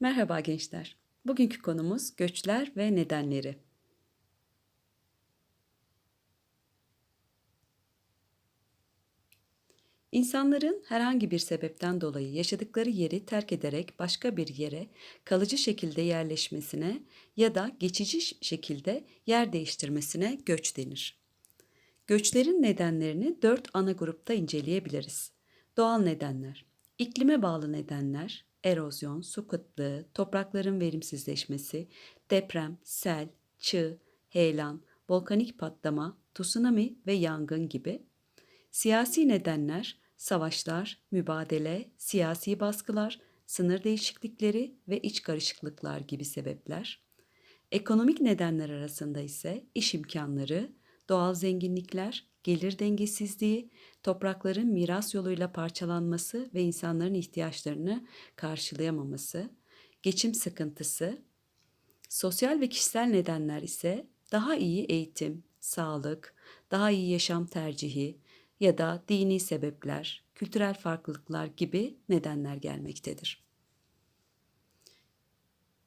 Merhaba gençler. Bugünkü konumuz göçler ve nedenleri. İnsanların herhangi bir sebepten dolayı yaşadıkları yeri terk ederek başka bir yere kalıcı şekilde yerleşmesine ya da geçici şekilde yer değiştirmesine göç denir. Göçlerin nedenlerini dört ana grupta inceleyebiliriz. Doğal nedenler, iklime bağlı nedenler, erozyon, su kıtlığı, toprakların verimsizleşmesi, deprem, sel, çığ, heyelan, volkanik patlama, tsunami ve yangın gibi. Siyasi nedenler, savaşlar, mübadele, siyasi baskılar, sınır değişiklikleri ve iç karışıklıklar gibi sebepler. Ekonomik nedenler arasında ise iş imkanları, doğal zenginlikler, gelir dengesizliği, toprakların miras yoluyla parçalanması ve insanların ihtiyaçlarını karşılayamaması, geçim sıkıntısı, sosyal ve kişisel nedenler ise daha iyi eğitim, sağlık, daha iyi yaşam tercihi ya da dini sebepler, kültürel farklılıklar gibi nedenler gelmektedir.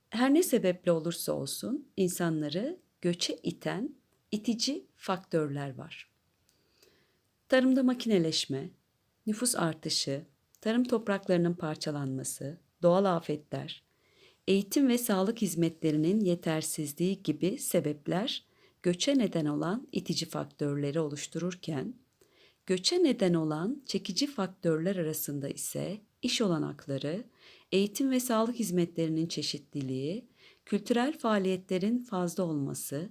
Her ne sebeple olursa olsun insanları göçe iten itici faktörler var. Tarımda makineleşme, nüfus artışı, tarım topraklarının parçalanması, doğal afetler, eğitim ve sağlık hizmetlerinin yetersizliği gibi sebepler göçe neden olan itici faktörleri oluştururken, göçe neden olan çekici faktörler arasında ise iş olanakları, eğitim ve sağlık hizmetlerinin çeşitliliği, kültürel faaliyetlerin fazla olması,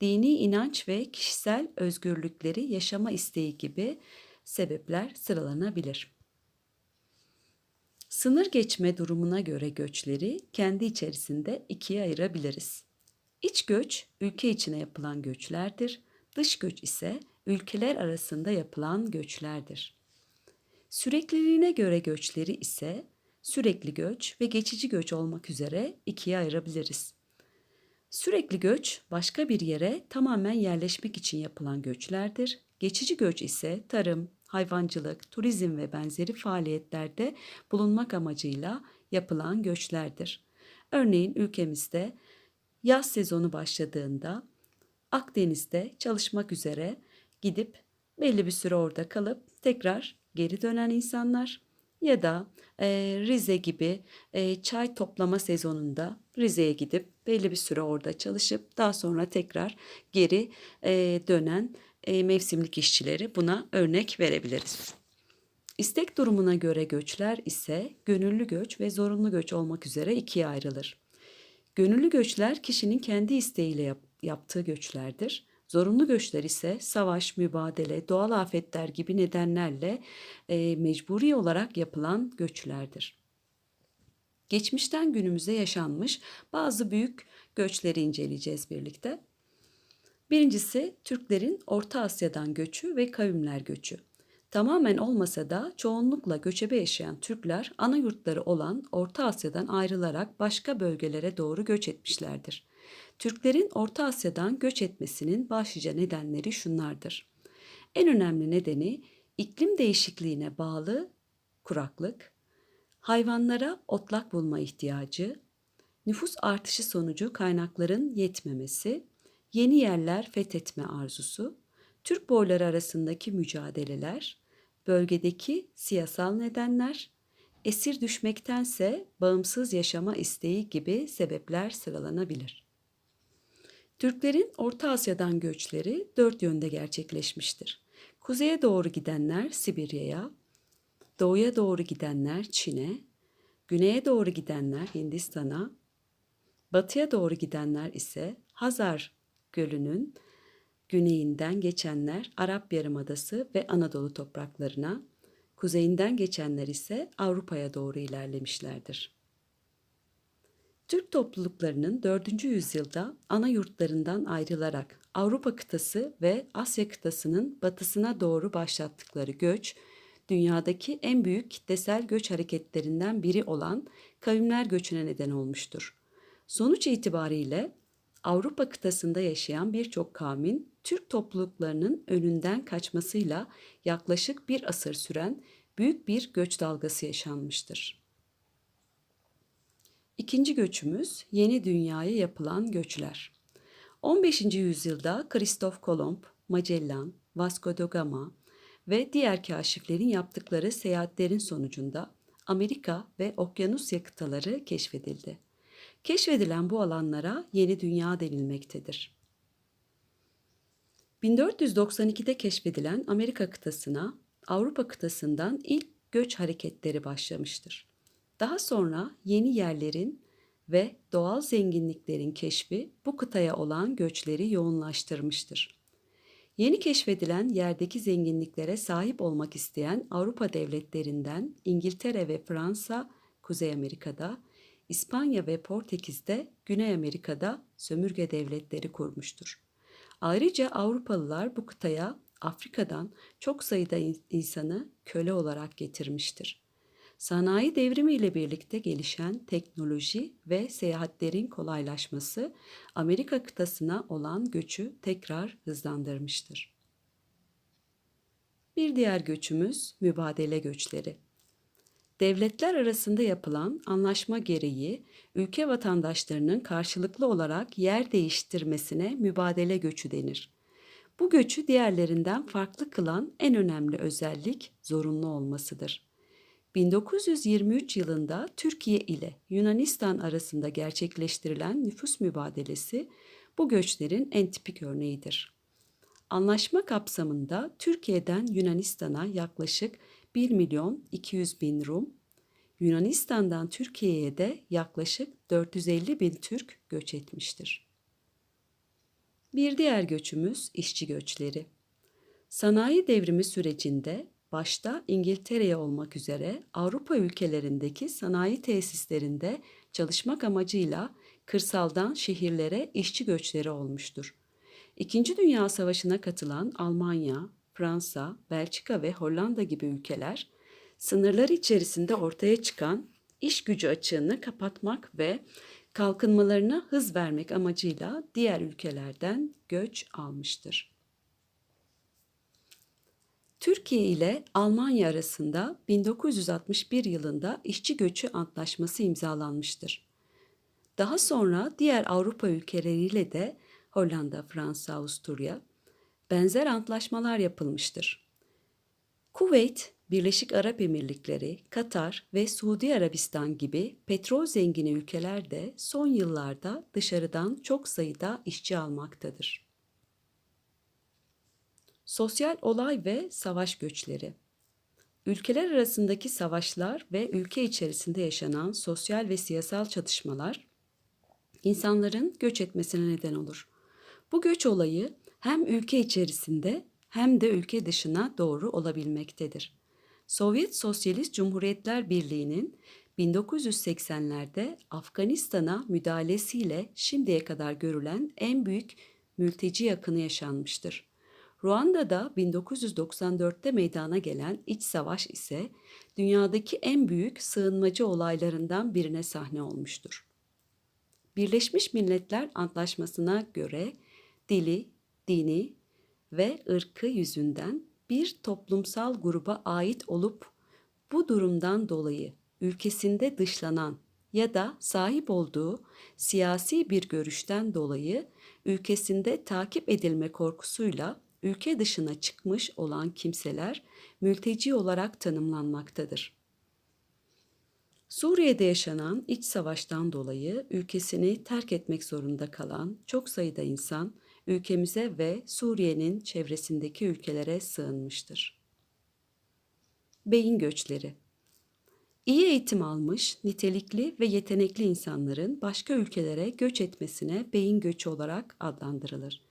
dini inanç ve kişisel özgürlükleri yaşama isteği gibi sebepler sıralanabilir. Sınır geçme durumuna göre göçleri kendi içerisinde ikiye ayırabiliriz. İç göç ülke içine yapılan göçlerdir. Dış göç ise ülkeler arasında yapılan göçlerdir. Sürekliliğine göre göçleri ise sürekli göç ve geçici göç olmak üzere ikiye ayırabiliriz. Sürekli göç başka bir yere tamamen yerleşmek için yapılan göçlerdir. Geçici göç ise tarım, hayvancılık, turizm ve benzeri faaliyetlerde bulunmak amacıyla yapılan göçlerdir. Örneğin ülkemizde yaz sezonu başladığında Akdeniz'de çalışmak üzere gidip belli bir süre orada kalıp tekrar geri dönen insanlar ya da e, Rize gibi e, çay toplama sezonunda Rize'ye gidip belli bir süre orada çalışıp daha sonra tekrar geri e, dönen e, mevsimlik işçileri buna örnek verebiliriz. İstek durumuna göre göçler ise gönüllü göç ve zorunlu göç olmak üzere ikiye ayrılır. Gönüllü göçler kişinin kendi isteğiyle yap, yaptığı göçlerdir. Zorunlu göçler ise savaş, mübadele, doğal afetler gibi nedenlerle e, mecburi olarak yapılan göçlerdir. Geçmişten günümüze yaşanmış bazı büyük göçleri inceleyeceğiz birlikte. Birincisi Türklerin Orta Asya'dan göçü ve kavimler göçü. Tamamen olmasa da çoğunlukla göçebe yaşayan Türkler ana yurtları olan Orta Asya'dan ayrılarak başka bölgelere doğru göç etmişlerdir. Türklerin Orta Asya'dan göç etmesinin başlıca nedenleri şunlardır. En önemli nedeni iklim değişikliğine bağlı kuraklık, hayvanlara otlak bulma ihtiyacı, nüfus artışı sonucu kaynakların yetmemesi, yeni yerler fethetme arzusu, Türk boyları arasındaki mücadeleler, bölgedeki siyasal nedenler, esir düşmektense bağımsız yaşama isteği gibi sebepler sıralanabilir. Türklerin Orta Asya'dan göçleri dört yönde gerçekleşmiştir. Kuzeye doğru gidenler Sibirya'ya, doğuya doğru gidenler Çin'e, güneye doğru gidenler Hindistan'a, batıya doğru gidenler ise Hazar Gölü'nün güneyinden geçenler Arap Yarımadası ve Anadolu topraklarına, kuzeyinden geçenler ise Avrupa'ya doğru ilerlemişlerdir. Türk topluluklarının 4. yüzyılda ana yurtlarından ayrılarak Avrupa kıtası ve Asya kıtasının batısına doğru başlattıkları göç, dünyadaki en büyük kitlesel göç hareketlerinden biri olan kavimler göçüne neden olmuştur. Sonuç itibariyle Avrupa kıtasında yaşayan birçok kavmin Türk topluluklarının önünden kaçmasıyla yaklaşık bir asır süren büyük bir göç dalgası yaşanmıştır. İkinci göçümüz yeni dünyaya yapılan göçler. 15. yüzyılda Kristof Kolomb, Magellan, Vasco da Gama ve diğer kaşiflerin yaptıkları seyahatlerin sonucunda Amerika ve Okyanusya kıtaları keşfedildi. Keşfedilen bu alanlara yeni dünya denilmektedir. 1492'de keşfedilen Amerika kıtasına Avrupa kıtasından ilk göç hareketleri başlamıştır. Daha sonra yeni yerlerin ve doğal zenginliklerin keşfi bu kıtaya olan göçleri yoğunlaştırmıştır. Yeni keşfedilen yerdeki zenginliklere sahip olmak isteyen Avrupa devletlerinden İngiltere ve Fransa Kuzey Amerika'da, İspanya ve Portekiz'de Güney Amerika'da sömürge devletleri kurmuştur. Ayrıca Avrupalılar bu kıtaya Afrika'dan çok sayıda insanı köle olarak getirmiştir. Sanayi devrimi ile birlikte gelişen teknoloji ve seyahatlerin kolaylaşması Amerika kıtasına olan göçü tekrar hızlandırmıştır. Bir diğer göçümüz mübadele göçleri. Devletler arasında yapılan anlaşma gereği ülke vatandaşlarının karşılıklı olarak yer değiştirmesine mübadele göçü denir. Bu göçü diğerlerinden farklı kılan en önemli özellik zorunlu olmasıdır. 1923 yılında Türkiye ile Yunanistan arasında gerçekleştirilen nüfus mübadelesi bu göçlerin en tipik örneğidir. Anlaşma kapsamında Türkiye'den Yunanistan'a yaklaşık 1 milyon 200 bin Rum, Yunanistan'dan Türkiye'ye de yaklaşık 450 bin Türk göç etmiştir. Bir diğer göçümüz işçi göçleri. Sanayi devrimi sürecinde başta İngiltere'ye olmak üzere Avrupa ülkelerindeki sanayi tesislerinde çalışmak amacıyla kırsaldan şehirlere işçi göçleri olmuştur. İkinci Dünya Savaşı'na katılan Almanya, Fransa, Belçika ve Hollanda gibi ülkeler sınırları içerisinde ortaya çıkan iş gücü açığını kapatmak ve kalkınmalarına hız vermek amacıyla diğer ülkelerden göç almıştır. Türkiye ile Almanya arasında 1961 yılında işçi göçü antlaşması imzalanmıştır. Daha sonra diğer Avrupa ülkeleriyle de Hollanda, Fransa, Avusturya benzer antlaşmalar yapılmıştır. Kuveyt, Birleşik Arap Emirlikleri, Katar ve Suudi Arabistan gibi petrol zengini ülkeler de son yıllarda dışarıdan çok sayıda işçi almaktadır. Sosyal olay ve savaş göçleri. Ülkeler arasındaki savaşlar ve ülke içerisinde yaşanan sosyal ve siyasal çatışmalar insanların göç etmesine neden olur. Bu göç olayı hem ülke içerisinde hem de ülke dışına doğru olabilmektedir. Sovyet Sosyalist Cumhuriyetler Birliği'nin 1980'lerde Afganistan'a müdahalesiyle şimdiye kadar görülen en büyük mülteci yakını yaşanmıştır. Ruanda'da 1994'te meydana gelen iç savaş ise dünyadaki en büyük sığınmacı olaylarından birine sahne olmuştur. Birleşmiş Milletler Antlaşması'na göre dili, dini ve ırkı yüzünden bir toplumsal gruba ait olup bu durumdan dolayı ülkesinde dışlanan ya da sahip olduğu siyasi bir görüşten dolayı ülkesinde takip edilme korkusuyla ülke dışına çıkmış olan kimseler mülteci olarak tanımlanmaktadır. Suriye'de yaşanan iç savaştan dolayı ülkesini terk etmek zorunda kalan çok sayıda insan ülkemize ve Suriye'nin çevresindeki ülkelere sığınmıştır. Beyin göçleri İyi eğitim almış, nitelikli ve yetenekli insanların başka ülkelere göç etmesine beyin göçü olarak adlandırılır.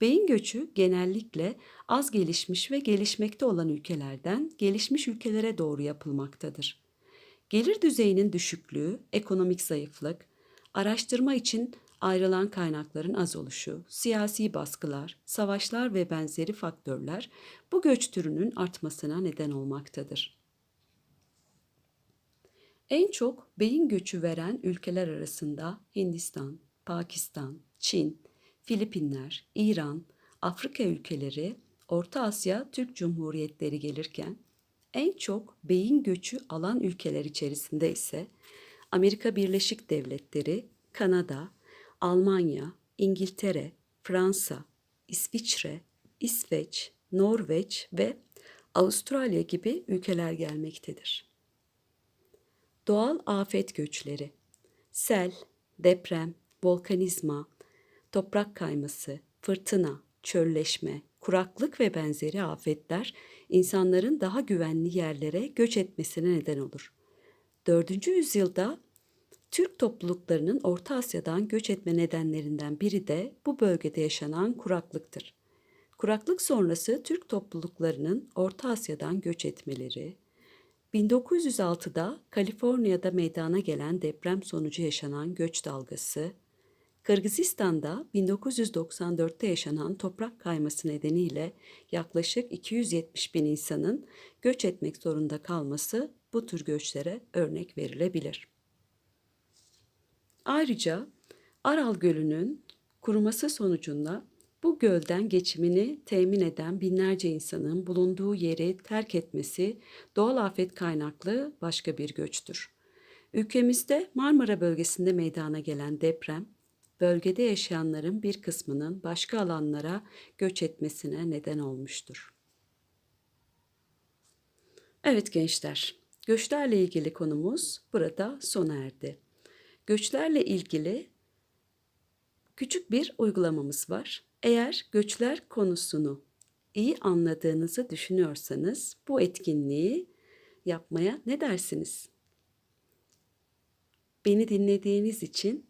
Beyin göçü genellikle az gelişmiş ve gelişmekte olan ülkelerden gelişmiş ülkelere doğru yapılmaktadır. Gelir düzeyinin düşüklüğü, ekonomik zayıflık, araştırma için ayrılan kaynakların az oluşu, siyasi baskılar, savaşlar ve benzeri faktörler bu göç türünün artmasına neden olmaktadır. En çok beyin göçü veren ülkeler arasında Hindistan, Pakistan, Çin, Filipinler, İran, Afrika ülkeleri, Orta Asya Türk Cumhuriyetleri gelirken en çok beyin göçü alan ülkeler içerisinde ise Amerika Birleşik Devletleri, Kanada, Almanya, İngiltere, Fransa, İsviçre, İsveç, Norveç ve Avustralya gibi ülkeler gelmektedir. Doğal afet göçleri, sel, deprem, volkanizma, toprak kayması, fırtına, çölleşme, kuraklık ve benzeri afetler insanların daha güvenli yerlere göç etmesine neden olur. 4. yüzyılda Türk topluluklarının Orta Asya'dan göç etme nedenlerinden biri de bu bölgede yaşanan kuraklıktır. Kuraklık sonrası Türk topluluklarının Orta Asya'dan göç etmeleri, 1906'da Kaliforniya'da meydana gelen deprem sonucu yaşanan göç dalgası, Kırgızistan'da 1994'te yaşanan toprak kayması nedeniyle yaklaşık 270 bin insanın göç etmek zorunda kalması bu tür göçlere örnek verilebilir. Ayrıca Aral Gölü'nün kuruması sonucunda bu gölden geçimini temin eden binlerce insanın bulunduğu yeri terk etmesi doğal afet kaynaklı başka bir göçtür. Ülkemizde Marmara bölgesinde meydana gelen deprem, bölgede yaşayanların bir kısmının başka alanlara göç etmesine neden olmuştur. Evet gençler, göçlerle ilgili konumuz burada sona erdi. Göçlerle ilgili küçük bir uygulamamız var. Eğer göçler konusunu iyi anladığınızı düşünüyorsanız bu etkinliği yapmaya ne dersiniz? Beni dinlediğiniz için